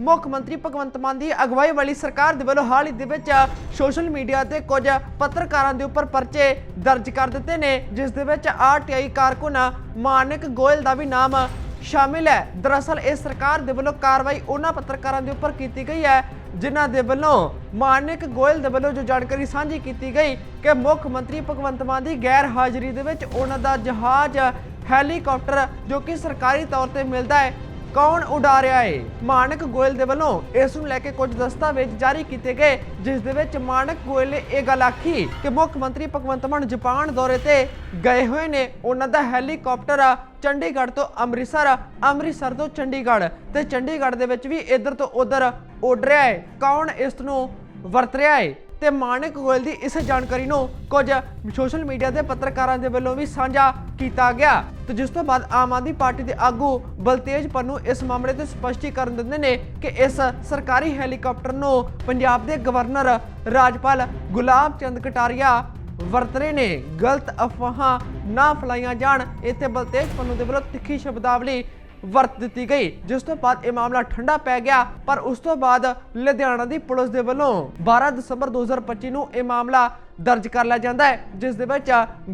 ਮੁੱਖ ਮੰਤਰੀ ਭਗਵੰਤ ਮਾਨ ਦੀ ਅਗਵਾਈ ਵਾਲੀ ਸਰਕਾਰ ਦੇ ਵੱਲੋਂ ਹਾਲ ਹੀ ਦੇ ਵਿੱਚ ਸੋਸ਼ਲ ਮੀਡੀਆ ਤੇ ਕੁਝ ਪੱਤਰਕਾਰਾਂ ਦੇ ਉੱਪਰ ਪਰਚੇ ਦਰਜ ਕਰ ਦਿੱਤੇ ਨੇ, ਜਿਸ ਦੇ ਵਿੱਚ ਆਰਟੀਆਈ ਕਾਰਕੁਨ ਮਾਨਕ ਗੋਇਲ ਦਾ ਵੀ ਨਾਮ ਸ਼ਾਮਿਲ ਹੈ। ਦਰਅਸਲ ਇਹ ਸਰਕਾਰ ਦੇ ਵੱਲੋਂ ਕਾਰਵਾਈ ਉਹਨਾਂ ਪੱਤਰਕਾਰਾਂ ਦੇ ਉੱਪਰ ਕੀਤੀ ਗਈ ਹੈ, ਜਿਨ੍ਹਾਂ ਦੇ ਵੱਲੋਂ ਮਾਨਿਕ ਗੋਇਲ ਦੇ ਵੱਲੋਂ ਜੋ ਜਾਣਕਾਰੀ ਸਾਂਝੀ ਕੀਤੀ ਗਈ ਕਿ ਮੁੱਖ ਮੰਤਰੀ ਭਗਵੰਤ ਮਾਨ ਦੀ ਗੈਰ ਹਾਜ਼ਰੀ ਦੇ ਵਿੱਚ ਉਹਨਾਂ ਦਾ ਜਹਾਜ਼ ਹੈਲੀਕਾਪਟਰ ਜੋ ਕਿ ਸਰਕਾਰੀ ਤੌਰ ਤੇ ਮਿਲਦਾ ਹੈ ਕੌਣ ਉਡਾ ਰਿਹਾ ਹੈ ਮਾਨਕ ਗੋਇਲ ਦੇ ਵੱਲੋਂ ਇਸ ਨੂੰ ਲੈ ਕੇ ਕੁਝ ਦਸਤਾਵੇਜ਼ ਜਾਰੀ ਕੀਤੇ ਗਏ, ਜਿਸ ਦੇ ਵਿੱਚ ਮਾਨਕ ਗੋਇਲ ਨੇ ਇਹ ਗੱਲ ਆਖੀ ਕਿ ਮੁੱਖ ਮੰਤਰੀ ਭਗਵੰਤ ਮਾਨ ਜਾਪਾਨ ਦੌਰੇ ਤੇ ਗਏ ਹੋਏ ਨੇ। ਉਹਨਾਂ ਦਾ ਹੈਲੀਕਾਪਟਰ ਚੰਡੀਗੜ੍ਹ ਤੋਂ ਅੰਮ੍ਰਿਤਸਰ ਅੰਮ੍ਰਿਤਸਰ ਤੋਂ ਚੰਡੀਗੜ੍ਹ ਤੇ ਚੰਡੀਗੜ੍ਹ ਦੇ ਵਿੱਚ ਵੀ ਇੱਧਰ ਤੋਂ ਉੱਧਰ ਉੱਡ ਰਿਹਾ ਹੈ ਕੌਣ ਇਸ ਨੂੰ ਵਰਤ ਰਿਹਾ ਹੈ ਤੇ ਮਾਨਕ ਗੋਇਲ ਦੀ ਇਸ ਜਾਣਕਾਰੀ ਨੂੰ ਕੁਝ ਸੋਸ਼ਲ ਮੀਡੀਆ ਦੇ ਪੱਤਰਕਾਰਾਂ ਦੇ ਵੱਲੋਂ ਵੀ ਸਾਂਝਾ ਕੀਤਾ ਗਿਆ। ਤੇ ਜਿਸ ਤੋਂ ਬਾਅਦ ਆਮ ਆਦਮੀ ਪਾਰਟੀ ਦੇ ਆਗੂ ਬਲਤੇਜ ਪੰਨੂ ਇਸ ਮਾਮਲੇ ਤੇ ਸਪਸ਼ਟੀਕਰਨ ਦਿੰਦੇ ਨੇ ਕਿ ਇਸ ਸਰਕਾਰੀ ਹੈਲੀਕਾਪਟਰ ਨੂੰ ਪੰਜਾਬ ਦੇ ਗਵਰਨਰ ਰਾਜਪਾਲ ਗੁਲਾਬ ਚੰਦ ਕਟਾਰੀਆ ਵਰਤ ਰਹੇ ਨੇ। ਗਲਤ ਅਫਵਾਹਾਂ ਨਾ ਫਲਾਈਆਂ ਜਾਣ। ਇੱਥੇ ਬਲਤੇਜ ਪੰਨੂ ਦੇ ਵੱਲੋਂ ਤਿੱਖੀ ਸ਼ਬਦਾਵਲੀ ਵਰਤ ਦਿੱਤੀ ਗਈ, ਜਿਸ ਤੋਂ ਬਾਅਦ ਇਹ ਮਾਮਲਾ ਠੰਡਾ ਪੈ ਗਿਆ, ਪਰ ਉਸ ਤੋਂ ਬਾਅਦ ਲੁਧਿਆਣਾ ਦੀ ਪੁਲਿਸ ਦੇ ਵੱਲੋਂ 12 ਦਸੰਬਰ 2025 ਨੂੰ ਇਹ ਮਾਮਲਾ ਦਰਜ ਕਰ ਲਿਆ ਜਾਂਦਾ ਹੈ, ਜਿਸ ਦੇ ਵਿੱਚ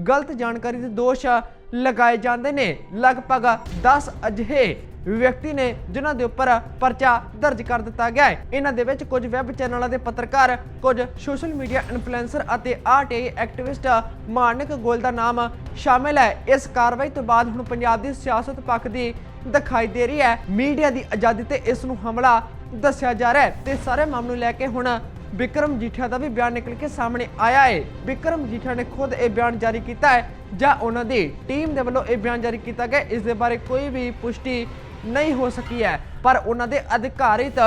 ਗਲਤ ਜਾਣਕਾਰੀ ਦੇ ਦੋਸ਼ ਲਗਾਏ ਜਾਂਦੇ ਨੇ। ਲਗਭਗ 10 ਅਜਿਹੇ ਵਿਅਕਤੀ ਨੇ ਜਿਨ੍ਹਾਂ ਦੇ ਉੱਪਰ ਪਰਚਾ ਦਰਜ ਕਰ ਦਿੱਤਾ ਗਿਆ ਹੈ। ਇਹਨਾਂ ਦੇ ਵਿੱਚ ਕੁਝ ਵੈਬ ਚੈਨਲਾਂ ਦੇ ਪੱਤਰਕਾਰ, ਕੁਝ ਸੋਸ਼ਲ ਮੀਡੀਆ ਇਨਫਲੂਐਂਸਰ ਅਤੇ ਆਰਟੀਆਈ ਐਕਟਿਵਿਸਟ ਮਾਨਕ ਗੋਲ ਦਾ ਨਾਮ ਸ਼ਾਮਿਲ ਹੈ। ਇਸ ਕਾਰਵਾਈ ਤੋਂ ਬਾਅਦ ਹੁਣ ਪੰਜਾਬ ਦੀ ਸਿਆਸਤ ਪੱਖ ਦੀ ਦਿਖਾਈ ਦੇ ਰਹੀ ਹੈ। ਮੀਡੀਆ ਦੀ ਆਜ਼ਾਦੀ ਤੇ ਇਸ ਨੂੰ ਹਮਲਾ ਦੱਸਿਆ ਜਾ ਰਿਹਾ ਹੈ ਤੇ ਸਾਰੇ ਮਾਮਲੇ ਨੂੰ ਲੈ ਕੇ ਹੁਣ ਵਿਕਰਮ ਜੀਠਾ ਦਾ ਵੀ ਬਿਆਨ ਨਿਕਲ ਕੇ ਸਾਹਮਣੇ ਆਇਆ ਹੈ। ਵਿਕਰਮ ਜੀਠਾ ਨੇ ਖੁਦ ਇਹ ਬਿਆਨ ਜਾਰੀ ਕੀਤਾ ਹੈ ਜਾਂ ਉਹਨਾਂ ਦੀ ਟੀਮ ਦੇ ਵੱਲੋਂ ਇਹ ਬਿਆਨ ਜਾਰੀ ਕੀਤਾ ਗਿਆ, ਇਸ ਦੇ ਬਾਰੇ ਕੋਈ ਵੀ ਪੁਸ਼ਟੀ ਨਹੀਂ ਹੋ ਸਕੀ ਹੈ। ਪਰ ਉਹਨਾਂ ਦੇ ਅਧਿਕਾਰਿਤ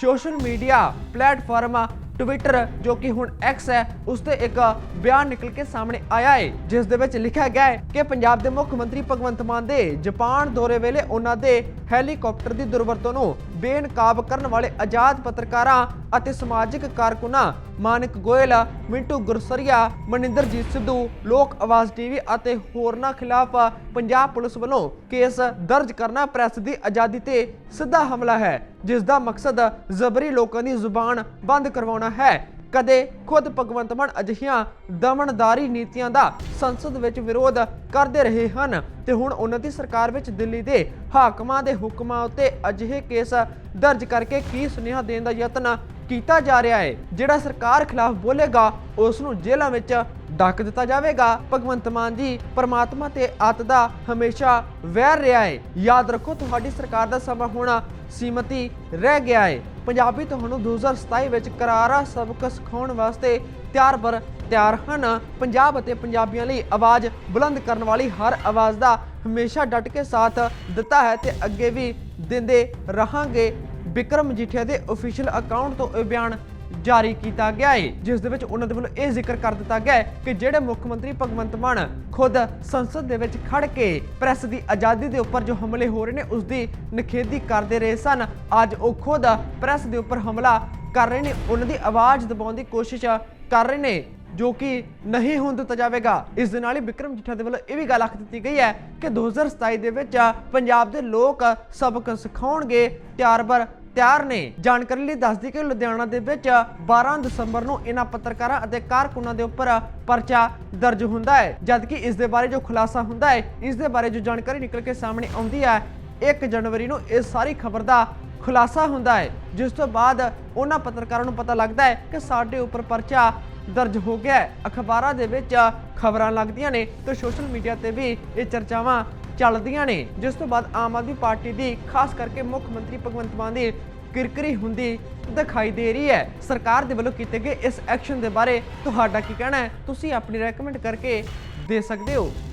ਸੋਸ਼ਲ ਮੀਡੀਆ ਪਲੇਟਫਾਰਮ ਟਵਿੱਟਰ ਜੋ ਕਿ ਹੁਣ ਐਕਸ ਹੈ ਉਸ ਤੇ ਇੱਕ ਬਿਆਨ ਨਿਕਲ ਕੇ ਸਾਹਮਣੇ ਆਇਆ ਹੈ ਜਿਸ ਦੇ ਵਿੱਚ ਲਿਖਿਆ ਗਿਆ ਹੈ ਕਿ ਪੰਜਾਬ ਦੇ ਮੁੱਖ ਮੰਤਰੀ ਭਗਵੰਤ ਮਾਨ ਦੇ ਜਾਪਾਨ ਦੌਰੇ ਵੇਲੇ ਉਹਨਾਂ ਦੇ ਹੈਲੀਕਾਪਟਰ ਦੀ ਦੁਰਵਰਤੋਂ ਨੂੰ ਬੇਨਕਾਬ ਕਰਨ ਵਾਲੇ ਆਜ਼ਾਦ ਪੱਤਰਕਾਰਾਂ ਅਤੇ ਸਮਾਜਿਕ ਕਾਰਕੁਨਾਂ ਮਾਨਕ ਗੋਇਲ, ਮਿੰਟੂ ਗੁਰਸਰੀਆ, ਮਨਿੰਦਰਜੀਤ ਸਿੱਧੂ, ਲੋਕ ਆਵਾਜ਼ ਟੀਵੀ ਅਤੇ ਹੋਰਨਾਂ ਖਿਲਾਫ ਪੰਜਾਬ ਪੁਲਿਸ ਵੱਲੋਂ ਕੇਸ ਦਰਜ ਕਰਨਾ ਪ੍ਰੈਸ ਦੀ ਆਜ਼ਾਦੀ ਤੇ ਸਿੱਧਾ ਹਮਲਾ ਹੈ, ਜਿਸ ਦਾ ਮਕਸਦ ਜ਼ਬਰੀ ਲੋਕਾਂ ਦੀ ਜ਼ੁਬਾਨ ਬੰਦ ਕਰਵਾਉਣਾ ਹੈ। ਕਦੇ ਖੁਦ ਭਗਵੰਤ ਮਾਨ ਅਜਿਹੀਆਂ ਦਮਨਦਾਰੀ ਨੀਤੀਆਂ ਦਾ ਸੰਸਦ ਵਿੱਚ ਵਿਰੋਧ ਕਰਦੇ ਰਹੇ ਹਨ ਤੇ ਹੁਣ ਉਹਨਾਂ ਦੀ ਸਰਕਾਰ ਵਿੱਚ ਦਿੱਲੀ ਦੇ ਹਾਕਮਾਂ ਦੇ ਹੁਕਮਾਂ ਉੱਤੇ ਅਜਿਹੇ ਕੇਸ ਦਰਜ ਕਰਕੇ ਕੀ ਸੁਨੇਹਾ ਦੇਣ ਦਾ ਯਤਨ ਕੀਤਾ ਜਾ ਰਿਹਾ ਹੈ, ਜਿਹੜਾ ਸਰਕਾਰ ਖਿਲਾਫ ਬੋਲੇਗਾ, ਉਸ ਨੂੰ ਜੇਲ੍ਹਾਂ ਵਿੱਚ ਡੱਕ ਦਿੱਤਾ ਜਾਵੇਗਾ। ਭਗਵੰਤ ਮਾਨ ਜੀ, ਪਰਮਾਤਮਾ ਤੇ ਅੱਤ ਦਾ ਹਮੇਸ਼ਾ ਵੈਰ ਰਿਹਾ ਹੈ ਯਾਦ ਰੱਖੋ, ਤੁਹਾਡੀ ਸਰਕਾਰ ਦਾ ਸਮਾਂ ਹੋਣਾ ਸੀਮਤੀ ਰਹਿ ਗਿਆ ਹੈ ਪੰਜਾਬੀ ਤੁਹਾਨੂੰ 2027 ਵਿੱਚ ਕਰਾਰਾ ਸਬਕ ਸਿਖਾਉਣ ਵਾਸਤੇ ਤਿਆਰ ਬਰ, ਤਿਆਰ ਹਨ। ਪੰਜਾਬ ਅਤੇ ਪੰਜਾਬੀਆਂ ਲਈ ਆਵਾਜ਼ ਬੁਲੰਦ ਕਰਨ ਵਾਲੀ ਹਰ ਆਵਾਜ਼ ਦਾ ਹਮੇਸ਼ਾ ਡਟ ਕੇ ਸਾਥ ਦਿੱਤਾ ਹੈ ਤੇ ਅੱਗੇ ਵੀ ਦਿੰਦੇ ਰਹਾਂਗੇ। ਵਿਕਰਮ ਮਜੀਠੀਆ ਦੇ ਅਫੀਸ਼ੀਅਲ ਅਕਾਊਂਟ ਤੋਂ ਇਹ ਬਿਆਨ ਜਾਰੀ ਕੀਤਾ ਗਿਆ ਹੈ ਜਿਸ ਦੇ ਵਿੱਚ ਉਹਨਾਂ ਦੇ ਵੱਲੋਂ ਇਹ ਜ਼ਿਕਰ ਕਰ ਦਿੱਤਾ ਗਿਆ ਹੈ ਕਿ ਜਿਹੜੇ ਮੁੱਖ ਮੰਤਰੀ ਭਗਵੰਤ ਮਾਨ ਖੁਦ ਸੰਸਦ ਦੇ ਵਿੱਚ ਖੜ ਕੇ ਪ੍ਰੈਸ ਦੀ ਆਜ਼ਾਦੀ ਦੇ ਉੱਪਰ ਜੋ ਹਮਲੇ ਹੋ ਰਹੇ ਨੇ, ਉਸ ਦੀ ਨਿਖੇਧੀ ਕਰਦੇ ਰਹੇ ਸਨ। ਅੱਜ ਉਹ ਖੁਦ ਪ੍ਰੈਸ ਦੇ ਉੱਪਰ ਹਮਲਾ ਕਰ ਰਹੇ ਨੇ। ਉਹਨਾਂ ਦੀ ਆਵਾਜ਼ ਦਬਾਉਣ ਦੀ ਕੋਸ਼ਿਸ਼ ਕਰ ਰਹੇ ਨੇ, ਜੋ ਕਿ ਨਹੀਂ ਹੋਣ ਦਿੱਤਾ ਜਾਵੇਗਾ। ਇਸ ਦੇ ਨਾਲ ਹੀ ਵਿਕਰਮ ਜਿੱਠਾ ਦੇ ਵੱਲੋਂ ਇਹ ਵੀ ਗੱਲ ਆਖ ਦਿੱਤੀ ਗਈ ਹੈ ਕਿ 2027 ਦੇ ਵਿੱਚ ਪੰਜਾਬ ਦੇ ਲੋਕ ਸਬਕ ਸਿਖਾਉਣਗੇ ਤਿਆਰ ਬਰ ਤਿਆਰ ਨੇ। ਜਾਣਕਾਰੀ ਲਈ ਦੱਸਦੀ ਕਿ ਲੁਧਿਆਣਾ ਦੇ ਵਿੱਚ 12 ਦਸੰਬਰ ਨੂੰ ਇਹਨਾਂ ਪੱਤਰਕਾਰਾਂ ਅਤੇ ਕਾਰਕੁਨਾਂ ਦੇ ਉੱਪਰ ਪਰਚਾ ਦਰਜ ਹੁੰਦਾ ਹੈ। ਜਦਕਿ ਇਸ ਦੇ ਬਾਰੇ ਜੋ ਖੁਲਾਸਾ ਹੁੰਦਾ ਹੈ, ਇਸ ਦੇ ਬਾਰੇ ਜੋ ਜਾਣਕਾਰੀ ਨਿਕਲ ਕੇ ਸਾਹਮਣੇ ਆਉਂਦੀ ਹੈ 1 ਜਨਵਰੀ ਨੂੰ ਇਸ ਸਾਰੀ ਖਬਰ ਦਾ ਖੁਲਾਸਾ ਹੁੰਦਾ ਹੈ। ਜਿਸ ਤੋਂ ਬਾਅਦ ਉਹਨਾਂ ਪੱਤਰਕਾਰਾਂ ਨੂੰ ਪਤਾ ਲੱਗਦਾ ਹੈ ਕਿ ਸਾਡੇ ਉੱਪਰ ਪਰਚਾ ਦਰਜ ਹੋ ਗਿਆ ਹੈ। ਅਖਬਾਰਾਂ ਦੇ ਵਿੱਚ ਖਬਰਾਂ ਲੱਗਦੀਆਂ ਨੇ ਤੇ ਸੋਸ਼ਲ ਮੀਡੀਆ ਤੇ ਵੀ ਇਹ ਚਰਚਾਵਾਂ ਚੱਲਦੀਆਂ ਨੇ। ਜਿਸ ਤੋਂ ਬਾਅਦ ਆਮ ਆਦਮੀ ਪਾਰਟੀ ਦੀ ਖਾਸ ਕਰਕੇ ਮੁੱਖ ਮੰਤਰੀ ਭਗਵੰਤ ਮਾਨ ਦੀ ਕਿਰਕਰੀ ਹੁੰਦੀ ਦਿਖਾਈ ਦੇ ਰਹੀ ਹੈ। ਸਰਕਾਰ ਦੇ ਵੱਲੋਂ ਕੀਤੇ ਗਏ ਇਸ ਐਕਸ਼ਨ ਦੇ ਬਾਰੇ ਤੁਹਾਡਾ ਕੀ ਕਹਿਣਾ ਹੈ? ਤੁਸੀਂ ਆਪਣੀ ਰეკਮੈਂਡ ਕਰਕੇ ਦੇ ਸਕਦੇ ਹੋ।